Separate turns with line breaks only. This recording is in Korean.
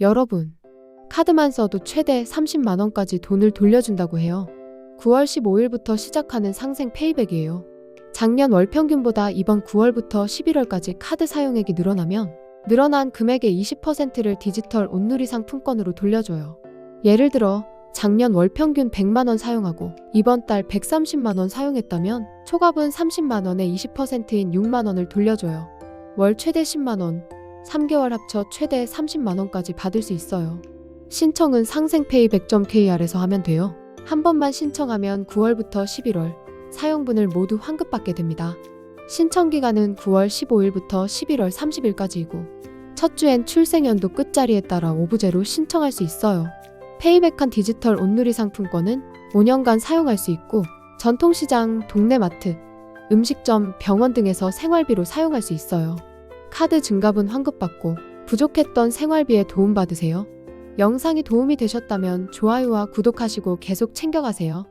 여러분, 카드만 써도 최대 30만원까지 돈을 돌려준다고 해요. 9월 15일부터 시작하는 상생 페이백이에요. 작년 월 평균보다 이번 9월부터 11월까지 카드 사용액이 늘어나면 늘어난 금액의 20%를 디지털 온누리 상품권으로 돌려줘요. 예를 들어 작년 월 평균 100만원 사용하고 이번 달 130만원 사용했다면 초과분 30만원의 20%인 6만원을 돌려줘요. 월 최대 10만원, 3개월 합쳐 최대 30만원까지 받을 수 있어요. 신청은 상생페이 100.kr에서 하면 돼요. 한 번만 신청하면 9월부터 11월, 사용분을 모두 환급받게 됩니다. 신청 기간은 9월 15일부터 11월 30일까지이고, 첫 주엔 출생연도 끝자리에 따라 오부제로 신청할 수 있어요. 페이백한 디지털 온누리 상품권은 5년간 사용할 수 있고, 전통시장, 동네 마트, 음식점, 병원 등에서 생활비로 사용할 수 있어요. 카드 증가분 환급받고 부족했던 생활비에 도움받으세요. 영상이 도움이 되셨다면 좋아요와 구독하시고 계속 챙겨가세요.